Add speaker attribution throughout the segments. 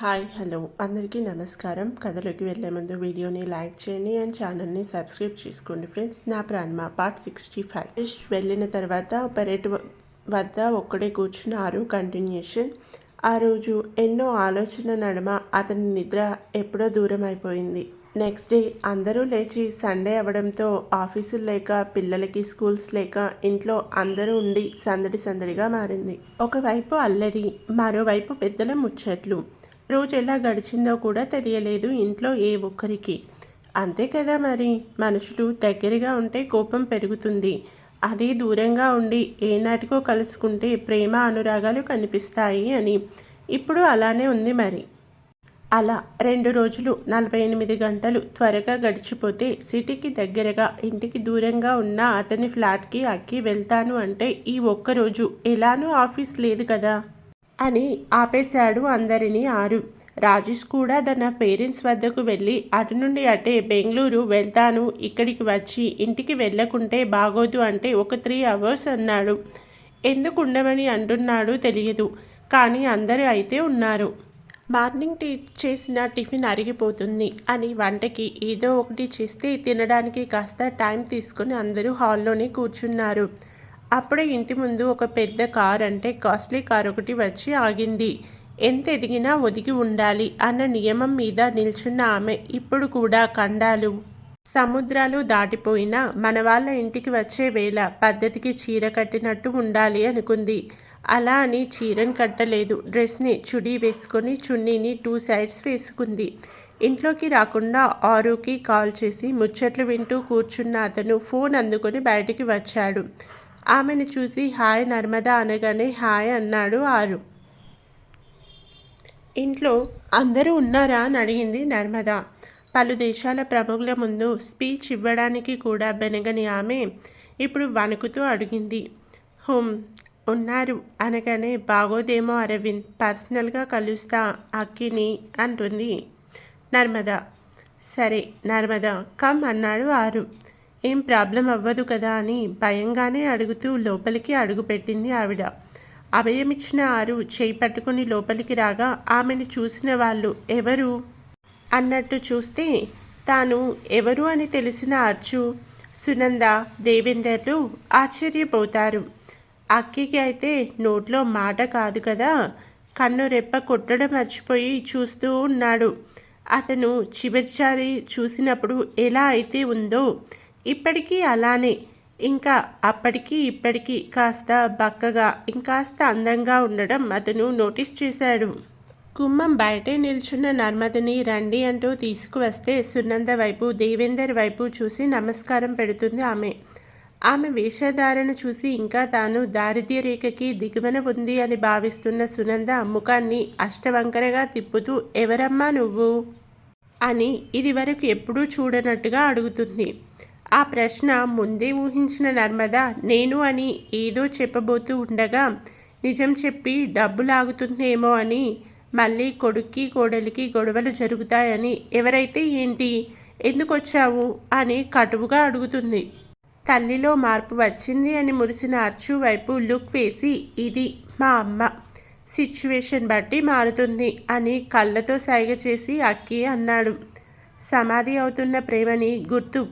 Speaker 1: Hi hello. అందరికీ నమస్కారం. కథలోకి వెళ్ళే ముందు వీడియోని లైక్ చేయండి అండ్ ఛానల్ని సబ్స్క్రైబ్ చేసుకోండి ఫ్రెండ్స్. నా ప్రాణమా పార్ట్ సిక్స్టీ ఫైవ్. వెళ్ళిన తర్వాత పెరట్ వద్ద ఒక్కడే కూర్చున్నారు కంటిన్యూషన్. ఆ రోజు ఎన్నో ఆలోచన నడుమ అతని నిద్ర ఎప్పుడో దూరం అయిపోయింది. నెక్స్ట్ డే అందరూ లేచి సండే అవ్వడంతో ఆఫీసులు లేక పిల్లలకి స్కూల్స్ లేక ఇంట్లో అందరూ ఉండి సందడి సందడిగా మారింది. ఒకవైపు అల్లరి మరోవైపు పెద్దల ముచ్చట్లు. రోజు ఎలా గడిచిందో కూడా తెలియలేదు ఇంట్లో ఏ ఒక్కరికి. అంతే కదా మరి? మనుషులు దగ్గరగా ఉంటే కోపం పెరుగుతుంది. అది దూరంగా ఉండి ఏనాటికో కలుసుకుంటే ప్రేమ అనురాగాలు కనిపిస్తాయి అని. ఇప్పుడు అలానే ఉంది మరి. అలా రెండు రోజులు నలభై ఎనిమిది గంటలు త్వరగా గడిచిపోతే సిటీకి దగ్గరగా ఇంటికి దూరంగా ఉన్న అతని ఫ్లాట్కి అక్కి వెళ్తాను అంటే ఈ ఒక్కరోజు ఎలానూ ఆఫీస్ లేదు కదా? అని ఆపేశాడు అందరినీ ఆరు. రాజేష్ కూడా తన పేరెంట్స్ వద్దకు వెళ్ళి అటు నుండి అటే బెంగళూరు వెళ్తాను ఇక్కడికి వచ్చి ఇంటికి వెళ్ళకుంటే బాగోదు అంటే ఒక త్రీ అవర్స్ అన్నాడు. ఎందుకు ఉండమని అంటున్నాడు తెలియదు కానీ అందరూ అయితే ఉన్నారు. మార్నింగ్ టీ చేసిన టిఫిన్ అరిగిపోతుంది అని వంటకి ఏదో ఒకటి చేస్తే తినడానికి కాస్త టైం తీసుకుని అందరూ హాల్లోనే కూర్చున్నారు. అప్పుడే ఇంటి ముందు ఒక పెద్ద కార్ అంటే కాస్ట్లీ కార్ ఒకటి వచ్చి ఆగింది. ఎంత ఎదిగినా ఒదిగి ఉండాలి అన్న నియమం మీద నిల్చున్న ఆమె ఇప్పుడు కూడా కండాలు సముద్రాలు దాటిపోయినా మన వాళ్ళ ఇంటికి వచ్చే వేళ పద్ధతికి చీర కట్టినట్టు ఉండాలి అనుకుంది. అలా అని చీరను కట్టలేదు. డ్రెస్ని చుడీ వేసుకొని చున్నీని టూ సైడ్స్ వేసుకుంది. ఇంట్లోకి రాకుండా ఆరుకి కాల్ చేసి ముచ్చట్లు వింటూ కూర్చున్న అతను ఫోన్ అందుకొని బయటికి వచ్చాడు. ఆమెను చూసి హాయ్ నర్మదా అనగానే హాయ్ అన్నాడు ఆరు. ఇంట్లో అందరూ ఉన్నారా? అని అడిగింది నర్మదా. పలు దేశాల ప్రముఖుల ముందు స్పీచ్ ఇవ్వడానికి కూడా బెనగని ఆమె ఇప్పుడు వణుకుతూ అడిగింది. హోమ్ ఉన్నారు అనగానే బాగోదేమో అరవింద్ పర్సనల్గా కలుస్తా అక్కిని అంటుంది నర్మదా. సరే నర్మదా కమ్ అన్నాడు ఆరు. ఏం ప్రాబ్లం అవ్వదు కదా అని భయంగానే అడుగుతూ లోపలికి అడుగుపెట్టింది ఆవిడ. అభయమిచ్చిన ఆరు చేయి పట్టుకుని లోపలికి రాగా ఆమెను చూసిన వాళ్ళు ఎవరు? అన్నట్టు చూస్తే తాను ఎవరు అని తెలిసిన అర్చు సునంద దేవేందర్లు ఆశ్చర్యపోతారు. అక్కికి అయితే నోట్లో మాట కాదు కదా. కన్ను రెప్ప కొట్టడం మర్చిపోయి చూస్తూ ఉన్నాడు. అతను చివరిసారి చూసినప్పుడు ఎలా అయితే ఉందో ఇప్పటికీ అలానే. ఇంకా అప్పటికి ఇప్పటికీ కాస్త బక్కగా ఇంకాస్త అందంగా ఉండడం అతను నోటీస్ చేశాడు. కుమ్మం బయటే నిల్చున్న నర్మదని రండి అంటూ తీసుకువస్తే సునంద వైపు దేవేందర్ వైపు చూసి నమస్కారం పెడుతుంది ఆమె. ఆమె వేషధారణ చూసి ఇంకా తాను దారిద్ర్య రేఖకి దిగువన ఉంది అని భావిస్తున్న సునంద ముఖాన్ని అష్టవంకరగా తిప్పుతూ ఎవరమ్మా నువ్వు? అని ఇది వరకు ఎప్పుడూ చూడనట్టుగా అడుగుతుంది. ఆ ప్రశ్న ముందే ఊహించిన నర్మద నేను అని ఏదో చెప్పబోతూ ఉండగా నిజం చెప్పి డబ్బు లాగుతుందేమో అని మళ్ళీ కొడుక్కి కోడలికి గొడవలు జరుగుతాయని ఎవరైతే ఏంటి ఎందుకు వచ్చావు అని కటువుగా అడుగుతుంది. తల్లిలో మార్పు వచ్చింది అని మురిసిన అర్చు వైపు లుక్ వేసి ఇది మా అమ్మ. సిచ్యువేషన్ బట్టి మారుతుంది అని కళ్ళతో సైగ చేసి అక్కి అన్నాడు. సమాధి అవుతున్న ప్రేమని గుర్తు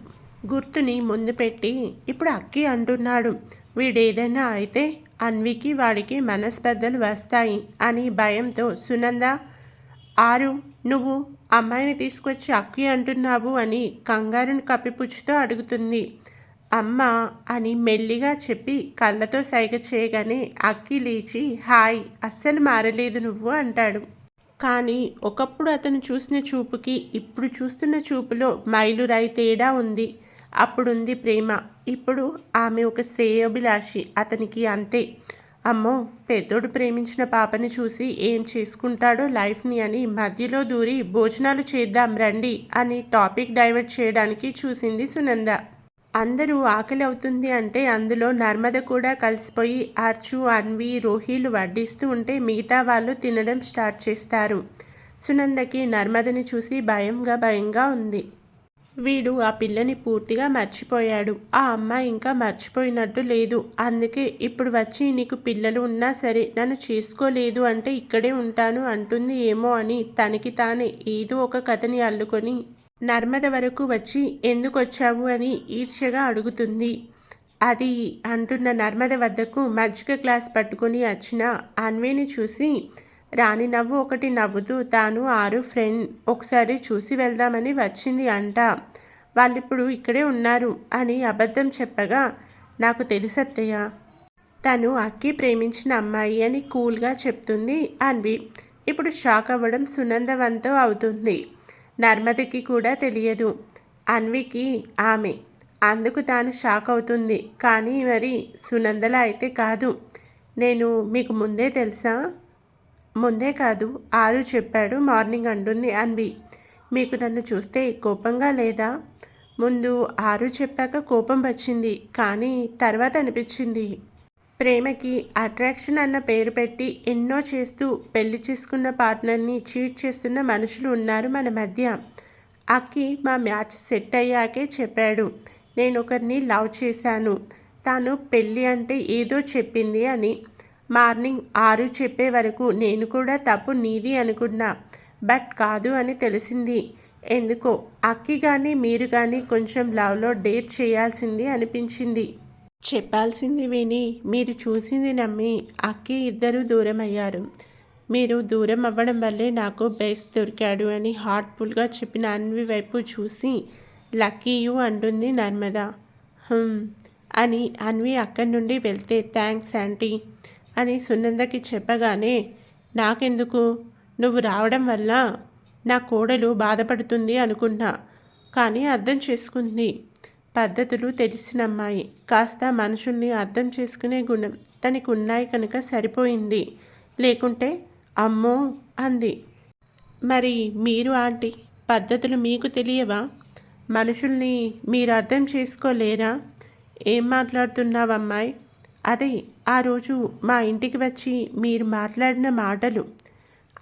Speaker 1: గుర్తుని ముందు పెట్టి ఇప్పుడు అక్కి అంటున్నాడు. వీడేదైనా అయితే అన్వికి వాడికి మనస్పర్ధలు వస్తాయి అని భయంతో సునంద ఆరు నువ్వు అమ్మాయిని తీసుకొచ్చి అక్కి అంటున్నావు అని కంగారుని కప్పిపుచ్చుతో అడుగుతుంది. అమ్మ అని మెల్లిగా చెప్పి కళ్ళతో సైగ చేయగానే అక్కి లేచి హాయ్ అస్సలు మారలేదు నువ్వు అంటాడు. కానీ ఒకప్పుడు అతను చూసిన చూపుకి ఇప్పుడు చూస్తున్న చూపులో మైలురాయి తేడా ఉంది. అప్పుడుంది ప్రేమ. ఇప్పుడు ఆమె ఒక శ్రేయోభిలాషి. అతనికి అంతే. అమ్మో పెద్దోడు ప్రేమించిన పాపని చూసి ఏం చేసుకుంటాడో లైఫ్ని అని మధ్యలో దూరి భోజనాలు చేద్దాం రండి అని టాపిక్ డైవర్ట్ చేయడానికి చూసింది సునంద. అందరూ ఆకలి అవుతుంది అంటే అందులో నర్మద కూడా కలిసిపోయి అర్చు అన్వి రోహిలు వడ్డిస్తూ ఉంటే మిగతా వాళ్ళు తినడం స్టార్ట్ చేస్తారు. సునందకి నర్మదని చూసి భయంగా భయంగా ఉంది. వీడు ఆ పిల్లని పూర్తిగా మర్చిపోయాడు. ఆ అమ్మాయి ఇంకా మర్చిపోయినట్టు లేదు. అందుకే ఇప్పుడు వచ్చి నీకు పిల్లలు ఉన్నా సరే నన్ను చేసుకోలేదు అంటే ఇక్కడే ఉంటాను అంటుంది ఏమో అని తనకి తానే ఏదో ఒక కథని అల్లుకొని నర్మద వరకు వచ్చి ఎందుకు వచ్చావు అని ఈర్ష్యగా అడుగుతుంది. అది అంటున్న నర్మద వద్దకు మజ్జిగ గ్లాస్ పట్టుకొని వచ్చిన అన్వేని చూసి రాణి నవ్వు ఒకటి నవ్వుతూ తాను ఆరు ఫ్రెండ్ ఒకసారి చూసి వెళ్దామని వచ్చింది అంట. వాళ్ళిప్పుడు ఇక్కడే ఉన్నారు అని అబద్ధం చెప్పగా నాకు తెలుసత్తయ్య తను అక్కి ప్రేమించిన అమ్మాయి అని కూల్గా చెప్తుంది అన్వి. ఇప్పుడు షాక్ అవ్వడం సునందవంతం అవుతుంది. నర్మదకి కూడా తెలియదు. అన్వికి ఆమె. అందుకు తాను షాక్ అవుతుంది. కానీ మరి సునందల అయితే కాదు. నేను మీకు ముందే తెలుసా? ముందే కాదు ఆరు చెప్పాడు మార్నింగ్ అంటుంది అన్వి మీకు నన్ను చూస్తే కోపంగా లేదా? ముందు ఆరు చెప్పాక కోపం వచ్చింది కానీ తర్వాత అనిపించింది. ప్రేమకి అట్రాక్షన్ అన్న పేరు పెట్టి ఎన్నో చేస్తూ పెళ్ళి చేసుకున్న పార్ట్నర్ని చీట్ చేస్తున్న మనుషులు ఉన్నారు మన మధ్య. అక్కి మా మ్యాచ్ సెట్ అయ్యాకే చెప్పాడు. నేను ఒకరిని లవ్ చేశాను. తాను పెళ్ళి అంటే ఏదో చెప్పింది అని. మార్నింగ్ ఆరు చెప్పే వరకు నేను కూడా తప్పు నీది అనుకున్నా. బట్ కాదు అని తెలిసింది. ఎందుకో? అక్కి కానీ మీరు కానీ కొంచెం లవ్లో డేట్ చేయాల్సింది అనిపించింది. చెప్పాల్సింది విని మీరు చూసింది నమ్మి అక్కి ఇద్దరు దూరం అయ్యారు మీరు దూరం అవ్వడం వల్లే నాకు బెస్ట్ దొరికాడు అని హార్ట్ఫుల్గా చెప్పిన అన్వి వైపు చూసి లక్కీ యూ అంటుంది నర్మద. అని అన్వి అక్కడి నుండి వెళ్తే థ్యాంక్స్ ఆంటీ. అని సునందకి చెప్పగానే నాకెందుకు? నువ్వు రావడం వల్ల నా కోడలు బాధపడుతుంది అనుకున్నా. కానీ అర్థం చేసుకుంది. పద్ధతులు తెలిసిన అమ్మాయి కాస్త మనుషుల్ని అర్థం చేసుకునే గుణం తనకు ఉన్నాయి కనుక సరిపోయింది. లేకుంటే అమ్మో అంది. మరి మీరు ఆంటీ పద్ధతులు మీకు తెలియవా? మనుషుల్ని మీరు అర్థం చేసుకోలేరా? ఏం మాట్లాడుతున్నావమ్మాయి? అదే ఆ రోజు మా ఇంటికి వచ్చి మీరు మాట్లాడిన మాటలు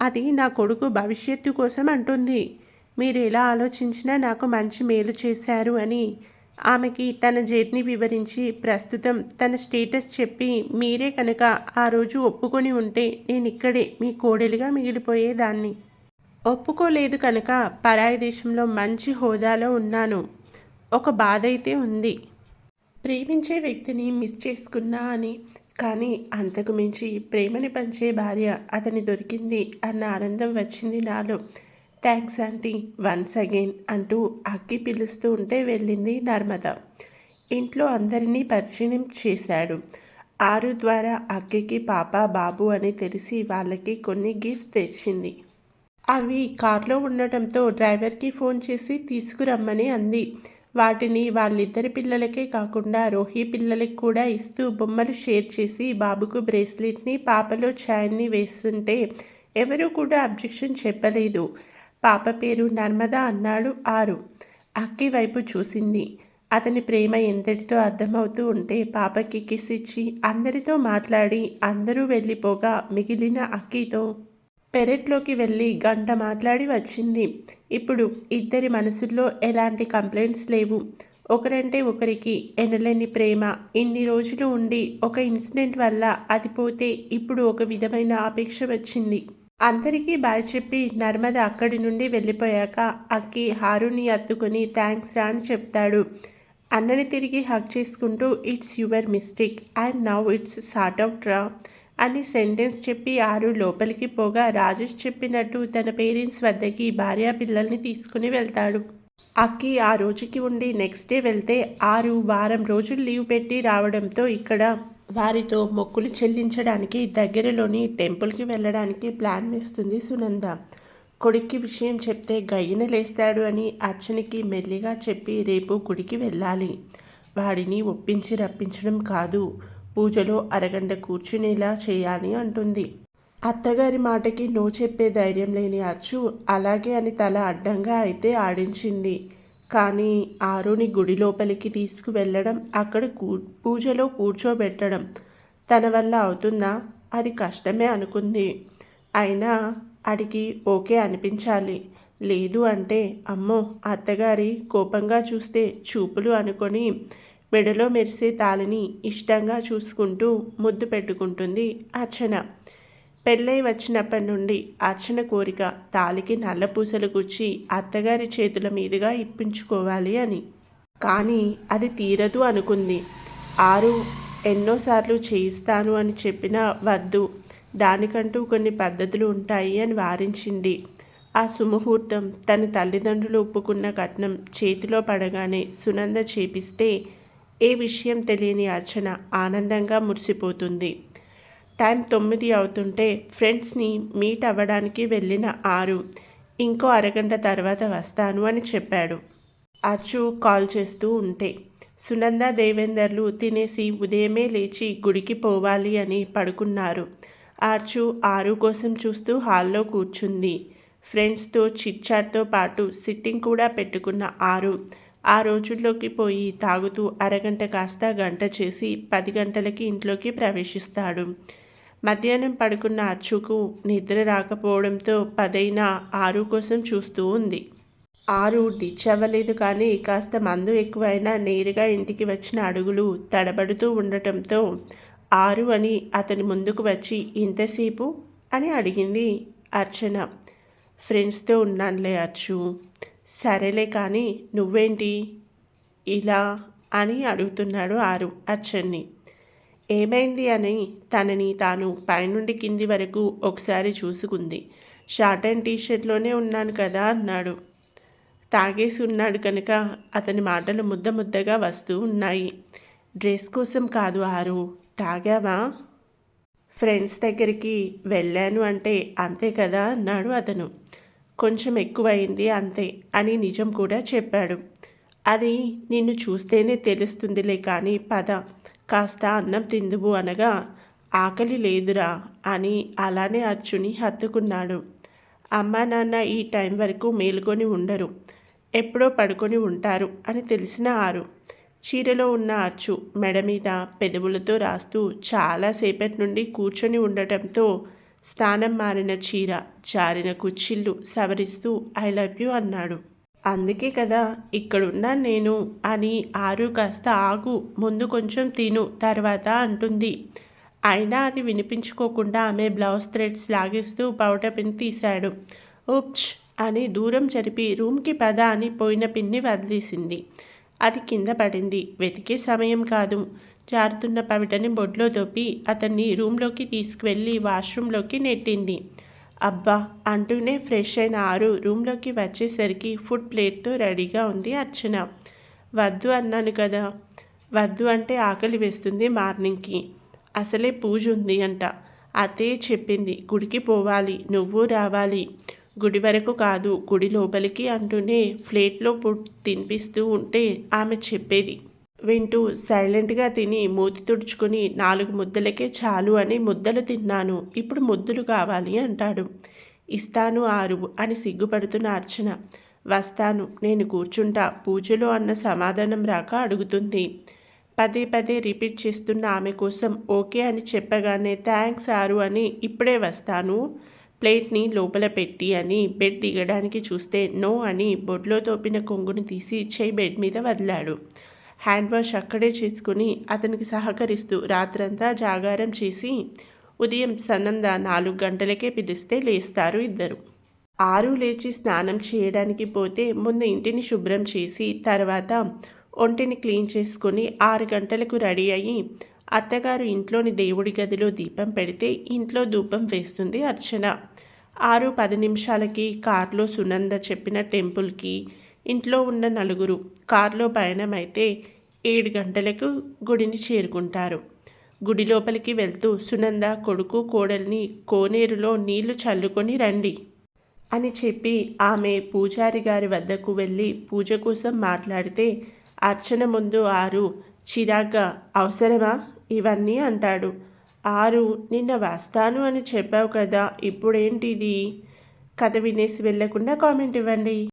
Speaker 1: అది నా కొడుకు భవిష్యత్తు కోసం అంటుంది. మీరు ఎలా ఆలోచించినా నాకు మంచి మేలు చేశారు అని ఆమెకి తన జర్నీ వివరించి ప్రస్తుతం తన స్టేటస్ చెప్పి మీరే కనుక ఆ రోజు ఒప్పుకొని ఉంటే నేను ఇక్కడే మీ కోడలిగా మిగిలిపోయేదాన్ని. ఒప్పుకోలేదు కనుక పరాయి దేశంలో మంచి హోదాలో ఉన్నాను. ఒక బాధ అయితే ఉంది. ప్రేమించే వ్యక్తిని మిస్ చేసుకున్నా అని కానీ అంతకు మించి ప్రేమని పంచే భార్య అతని దొరికింది అన్న ఆనందం వచ్చింది నాలో. Thanks aunty. వన్స్ అగైన్ అంటూ అక్కి పిలుస్తూ ఉంటే వెళ్ళింది నర్మద. ఇంట్లో అందరినీ పరిచయం చేశాడు. ఆరు ద్వారా అక్కికి పాప బాబు అని తెలిసి వాళ్ళకి కొన్ని గిఫ్ట్ తెచ్చింది. అవి కార్లో ఉండటంతో డ్రైవర్కి ఫోన్ చేసి తీసుకురమ్మని అంది. వాటిని వాళ్ళిద్దరి పిల్లలకే కాకుండా రోహి పిల్లలకి కూడా ఇస్తూ బొమ్మలు షేర్ చేసి బాబుకు బ్రేస్లెట్ని పాపలో చాయ్ని వేస్తుంటే ఎవరూ కూడా అబ్జెక్షన్ చెప్పలేదు. పాప పేరు నర్మద అన్నాడు ఆరు. అక్కి వైపు చూసింది. అతని ప్రేమ ఎంతటితో అర్థమవుతూ ఉంటే పాపకి కిస్ ఇచ్చి అందరితో మాట్లాడి అందరూ వెళ్ళిపోగా మిగిలిన అక్కితో పెరట్లోకి వెళ్ళి గంట మాట్లాడి వచ్చింది. ఇప్పుడు ఇద్దరి మనసుల్లో ఎలాంటి కంప్లైంట్స్ లేవు. ఒకరంటే ఒకరికి ఎనలేని ప్రేమ. ఇన్ని రోజులు ఉండి ఒక ఇన్సిడెంట్ వల్ల అది పోతే ఇప్పుడు ఒక విధమైన అపేక్ష వచ్చింది. అందరికీ బాయ్ చెప్పి నర్మద అక్కడి నుండి వెళ్ళిపోయాక అక్కి హారుని అత్తుకొని థ్యాంక్స్ రా అని చెప్తాడు. అన్నని తిరిగి హక్ చేసుకుంటూ it's your mistake. And now it's sort out రా. అని సెంటెన్స్ చెప్పి ఆరు లోపలికి పోగా రాజేష్ చెప్పినట్టు తన పేరెంట్స్ వద్దకి భార్యా పిల్లల్ని తీసుకుని వెళ్తాడు. అక్కి ఆ రోజుకి ఉండి నెక్స్ట్ డే వెళ్తే ఆరు వారం రోజులు లీవ్ పెట్టి రావడంతో ఇక్కడ వారితో మొక్కులు చెల్లించడానికి దగ్గరలోని టెంపుల్కి వెళ్ళడానికి ప్లాన్ వేస్తుంది సునంద. కొడుక్కి విషయం చెప్తే గయ్యన లేస్తాడు అని అర్చనకి మెల్లిగా చెప్పి రేపు గుడికి వెళ్ళాలి. వాడిని ఒప్పించి రప్పించడం కాదు. పూజలో అరగంట కూర్చునేలా చేయాలి అంటుంది. అత్తగారి మాటకి నో చెప్పే ధైర్యం లేని అర్చు అలాగే అని తల అడ్డంగా అయితే ఆడించింది. కానీ ఆరుని గుడి లోపలికి తీసుకువెళ్ళడం అక్కడ కూ పూజలో కూర్చోబెట్టడం తన వల్ల అవుతుందా? అది కష్టమే అనుకుంది. అయినా అడిగి ఓకే అనిపించాలి. లేదు అంటే అమ్మో అత్తగారి కోపంగా చూస్తే చూపులు అనుకొని మెడలో మెరిసే తాళిని ఇష్టంగా చూసుకుంటూ ముద్దు పెట్టుకుంటుంది అర్చన. పెళ్ళై వచ్చినప్పటి నుండి అర్చన కోరిక తాలికి నల్లపూసలు గుచ్చి అత్తగారి చేతుల మీదుగా ఇప్పించుకోవాలి అని. కానీ అది తీరదు అనుకుంది. ఆరు ఎన్నోసార్లు చేయిస్తాను అని చెప్పినా వద్దు. దానికంటూ కొన్ని పద్ధతులు ఉంటాయి అని వారించింది. ఆ సుముహూర్తం తన తల్లిదండ్రులు ఒప్పుకున్న కట్నం చేతిలో పడగానే సునంద చేపిస్తే ఏ విషయం తెలియని అర్చన ఆనందంగా మురిసిపోతుంది. టైం తొమ్మిది అవుతుంటే ఫ్రెండ్స్ని మీట్ అవ్వడానికి వెళ్ళిన ఆరు ఇంకో అరగంట తర్వాత వస్తాను అని చెప్పాడు. అచ్చు కాల్ చేస్తూ ఉంటే సునంద దేవేందర్లు తినేసి ఉదయమే లేచి గుడికి పోవాలి అని పడుకున్నారు. ఆర్చు ఆరు కోసం చూస్తూ హాల్లో కూర్చుంది. ఫ్రెండ్స్తో చిట్చాట్తో పాటు సిట్టింగ్ కూడా పెట్టుకున్న ఆరు ఆ రోజుల్లోకి పోయి తాగుతూ అరగంట కాస్త గంట చేసి పది గంటలకి ఇంట్లోకి ప్రవేశిస్తాడు. మధ్యాహ్నం పడుకున్న అచ్చుకు నిద్ర రాకపోవడంతో పదైన ఆరు కోసం చూస్తూ ఉంది. ఆరు డిచ్ అవ్వలేదు కానీ కాస్త మందు ఎక్కువైనా నేరుగా ఇంటికి వచ్చిన అడుగులు తడబడుతూ ఉండటంతో ఆరు అని అతని ముందుకు వచ్చి ఇంతసేపు? అని అడిగింది అర్చన. ఫ్రెండ్స్తో ఉన్నానులే అచ్చు. సరేలే కానీ నువ్వేంటి? ఇలా అని అడుగుతున్నాడు ఆరు అర్చన్ని. ఏమైంది అని తనని తాను పైనుండి కింది వరకు ఒకసారి చూసుకుంది. షార్ట్ అండ్ టీషర్ట్లోనే ఉన్నాను కదా అన్నాడు. తాగేసి ఉన్నాడు కనుక అతని మాటలు ముద్ద ముద్దగా వస్తూ ఉన్నాయి. డ్రెస్ కోసం కాదు ఆరు తాగావా? ఫ్రెండ్స్ దగ్గరికి వెళ్ళాను అంటే అంతే కదా అన్నాడు అతను. కొంచెం ఎక్కువైంది అంతే అని నిజం కూడా చెప్పాడు. అది నిన్ను చూస్తేనే తెలుస్తుందిలే కానీ పద కాస్త అన్నం తిందువు అనగా ఆకలి లేదురా అని అలానే అచ్చుని హత్తుకున్నాడు. అమ్మా నాన్న ఈ టైం వరకు మేలుకొని ఉండరు ఎప్పుడో పడుకొని ఉంటారు అని తెలిసిన ఆరు. చీరలో ఉన్న అచ్చు మెడ మీద పెదవులతో రాస్తూ చాలాసేపటి నుండి కూర్చొని ఉండటంతో స్థానం మారిన చీర జారిన కుచ్చిళ్ళు సవరిస్తూ ఐ లవ్ యూ అన్నాడు. అందుకే కదా ఇక్కడున్నా నేను అని ఆరు కాస్త ఆగు ముందు కొంచెం తిను తర్వాత అంటుంది. అయినా అది వినిపించుకోకుండా ఆమె బ్లౌజ్ థ్రెడ్స్ లాగిస్తూ పౌట పిన్ తీశాడు. ఉప్చ్ అని దూరం జరిపి రూమ్కి పద అని పోయిన పిన్ని వదిలేసింది. అది కింద పడింది. వెతికే సమయం కాదు. జారుతున్న పవిటని బొడ్లో దొబ్బి అతన్ని రూమ్లోకి తీసుకువెళ్ళి వాష్రూమ్లోకి నెట్టింది. అబ్బా! అంటూనే ఫ్రెష్ అయిన ఆరు రూమ్లోకి వచ్చేసరికి ఫుడ్ ప్లేట్తో రెడీగా ఉంది అర్చన. వద్దు అన్నాను కదా. వద్దు అంటే ఆకలి వేస్తుంది మార్నింగ్కి. అసలే పూజ ఉంది అంట. అతే చెప్పింది. గుడికి పోవాలి. నువ్వు రావాలి. గుడి వరకు కాదు గుడి లోపలికి అంటూనే ప్లేట్లో ఫుడ్ తినిపిస్తూ ఉంటే ఆమె చెప్పేది. వింటూ సైలెంట్గా తిని మూతి తుడుచుకుని నాలుగు ముద్దలకే చాలు అని ముద్దలు తిన్నాను. ఇప్పుడు ముద్దులు కావాలి అంటాడు. ఇస్తాను ఆరు అని సిగ్గుపడుతున్న అర్చన. వస్తాను నేను కూర్చుంటా. పూజలో అన్న సమాధానం రాక అడుగుతుంది. పదే పదే రిపీట్ చేస్తున్న ఆమె కోసం ఓకే అని చెప్పగానే థ్యాంక్స్ ఆరు అని ఇప్పుడే వస్తాను. ప్లేట్ని లోపల పెట్టి అని బెడ్ దిగడానికి చూస్తే నో అని బొడ్లో తోపిన కొంగును తీసి చేయి బెడ్ మీద వదిలాడు. హ్యాండ్ వాష్ అక్కడే చేసుకుని అతనికి సహకరిస్తూ రాత్రంతా జాగారం చేసి ఉదయం సన్నంద నాలుగు గంటలకే పిలిస్తే లేస్తారు ఇద్దరు. ఆరు లేచి స్నానం చేయడానికి పోతే ముందు ఇంటిని శుభ్రం చేసి తర్వాత ఒంటిని క్లీన్ చేసుకొని ఆరు గంటలకు రెడీ అయ్యి అత్తగారు ఇంట్లోని దేవుడి గదిలో దీపం పెడితే ఇంట్లో ధూపం వేస్తుంది అర్చన. ఆరు పది నిమిషాలకి కారులో సునంద చెప్పిన టెంపుల్కి ఇంట్లో ఉన్న నలుగురు కారులో పయనమైతే ఏడు గంటలకు గుడిని చేరుకుంటారు. గుడి లోపలికి వెళ్తూ సునంద కొడుకు కోడల్ని కోనేరులో నీళ్ళు చల్లుకొని రండి అని చెప్పి ఆమె పూజారి గారి వద్దకు వెళ్ళి పూజ కోసం మాట్లాడితే అర్చన ముందు ఆరు చిరాగ్గా అవసరమా? ఇవన్నీ అంటాడు. ఆరు నిన్న వస్తాను అని చెప్పావు కదా ఇప్పుడేంటిది కథ వినేసి వెళ్ళకుండా కామెంట్ ఇవ్వండి.